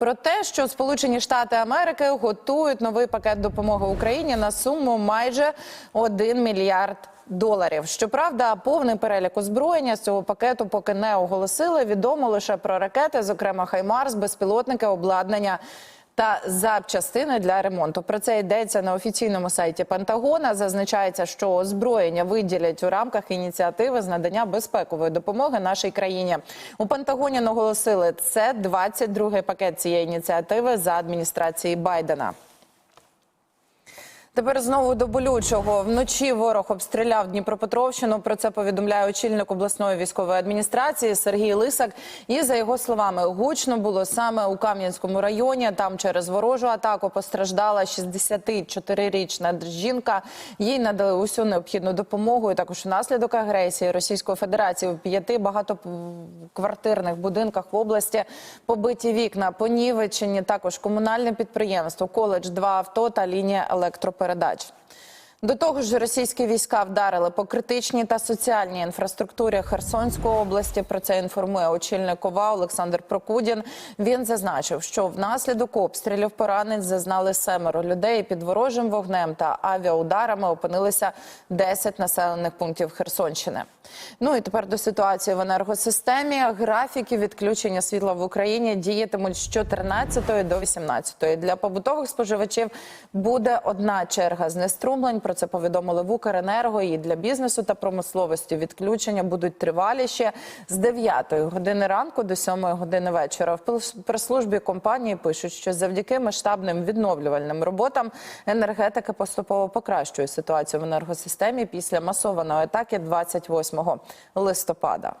Про те, що Сполучені Штати Америки готують новий пакет допомоги Україні на суму майже 1 мільярд доларів. Щоправда, повний перелік озброєння з цього пакету поки не оголосили. Відомо лише про ракети, зокрема Хаймарс, безпілотники, обладнання. Та запчастини для ремонту про це йдеться на офіційному сайті Пентагона. Зазначається, що озброєння виділять у рамках ініціативи з надання безпекової допомоги нашій країні. У Пентагоні наголосили, це 22-й пакет цієї ініціативи за адміністрації Байдена. Тепер знову до болючого вночі ворог обстріляв Дніпропетровщину. Про це повідомляє очільник обласної військової адміністрації Сергій Лисак. І за його словами, гучно було саме у Кам'янському районі. Там через ворожу атаку постраждала 64-річна жінка. Їй надали усю необхідну допомогу. І також внаслідок агресії Російської Федерації в п'яти багатоквартирних будинках в області побиті вікна, понівечені. Також комунальне підприємство, коледж, два авто та лінія електропередач. До того ж, російські війська вдарили по критичній та соціальній інфраструктурі Херсонської області. Про це інформує очільник ОВА Олександр Прокудін. Він зазначив, що внаслідок обстрілів поранень зазнали семеро людей. Під ворожим вогнем та авіаударами опинилися 10 населених пунктів Херсонщини. Ну і тепер до ситуації в енергосистемі. Графіки відключення світла в Україні діятимуть з 14 до 18. Для побутових споживачів буде одна черга знеструмлень. Про це повідомили в Укренерго. І для бізнесу та промисловості відключення будуть триваліші з 9 години ранку до 7 години вечора. В прес-службі компанії пишуть, що завдяки масштабним відновлювальним роботам енергетика поступово покращує ситуацію в енергосистемі після масованої атаки 28 листопада.